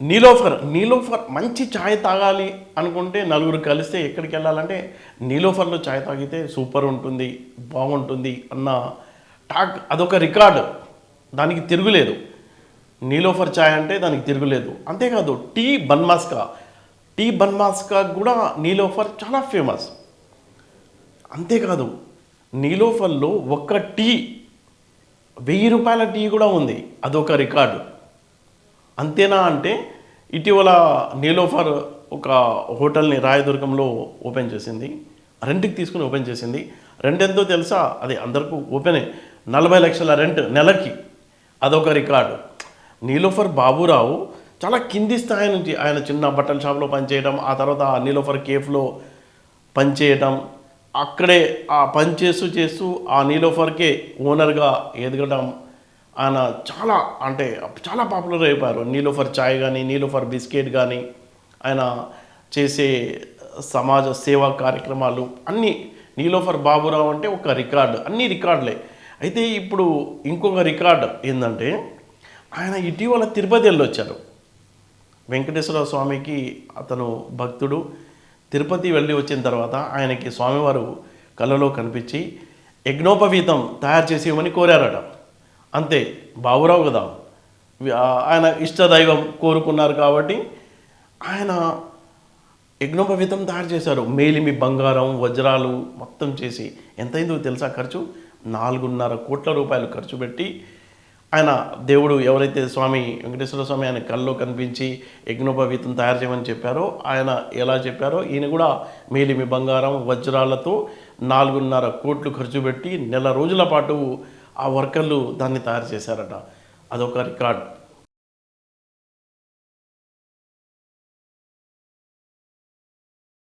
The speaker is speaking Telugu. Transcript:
నీలోఫర్ నీలోఫర్ మంచి ఛాయ్ తాగాలి అనుకుంటే నలుగురు కలిస్తే ఎక్కడికి వెళ్ళాలంటే నీలోఫర్లో ఛాయ్ తాగితే సూపర్ ఉంటుంది బాగుంటుంది అన్న టాక్ అదొక రికార్డు. దానికి తిరుగులేదు. నీలోఫర్ ఛాయ్ అంటే దానికి తిరుగులేదు. అంతేకాదు టీ బన్మాస్కా. టీ బన్మాస్కా కూడా నీలోఫర్ చాలా ఫేమస్. అంతేకాదు నీలోఫర్లో ఒక్క టీ వెయ్యి రూపాయల టీ కూడా ఉంది. అదొక రికార్డు. అంతేనా అంటే ఇటీవల నీలోఫర్ ఒక హోటల్ని రాయదుర్గంలో ఓపెన్ చేసింది. రెంట్కి తీసుకుని ఓపెన్ చేసింది. రెంట్ ఎంతో తెలుసా? అది అందరికీ ఓపెనే. నలభై లక్షల రెంట్ నెలకి. అదొక రికార్డు. నీలోఫర్ బాబురావు చాలా కింది స్థాయి నుంచి ఆయన చిన్న బట్టల షాప్లో పనిచేయడం ఆ తర్వాత నీలోఫర్ కేఫ్లో పనిచేయడం అక్కడే ఆ పని చేస్తూ చేస్తూ ఆ నీలోఫర్కే ఓనర్గా ఎదగడం ఆయన చాలా అంటే చాలా పాపులర్ అయిపోయారు. నీలోఫర్ చాయ్ కానీ నీలోఫర్ బిస్కెట్ కానీ ఆయన చేసే సమాజ సేవా కార్యక్రమాలు అన్నీ నీలోఫర్ బాబురావు అంటే ఒక రికార్డు అన్ని రికార్డులే. అయితే ఇప్పుడు ఇంకొక రికార్డు ఏంటంటే ఆయన ఇటీవల తిరుపతి వెళ్ళొచ్చారు. వెంకటేశ్వర స్వామికి అతను భక్తుడు. తిరుపతి వెళ్ళి వచ్చిన తర్వాత ఆయనకి స్వామివారు కళ్ళలో కనిపించి యజ్ఞోపవీతం తయారు చేసి ఇవ్వమని కోరారట. అంతే బాబురావు కదా. ఆయన ఇష్టదైవం కోరుకున్నారు కాబట్టి ఆయన యజ్ఞోపవీతం తయారు చేశారు. మేలిమి బంగారం వజ్రాలు మొత్తం చేసి ఎంతైందో తెలుసా ఖర్చు? నాలుగున్నర కోట్ల రూపాయలు ఖర్చు పెట్టి ఆయన దేవుడు ఎవరైతే స్వామి వెంకటేశ్వర స్వామి ఆయన కల్లో కనిపించి యజ్ఞోపవీతం తయారు చేయమని చెప్పారో ఆయన ఎలా చెప్పారో ఈయన కూడా మేలిమి బంగారం వజ్రాలతో నాలుగున్నర కోట్లు ఖర్చు పెట్టి నెల రోజుల పాటు ఆ వర్కర్లు దాన్ని తయారు చేశారట. అదొక రికార్డ్.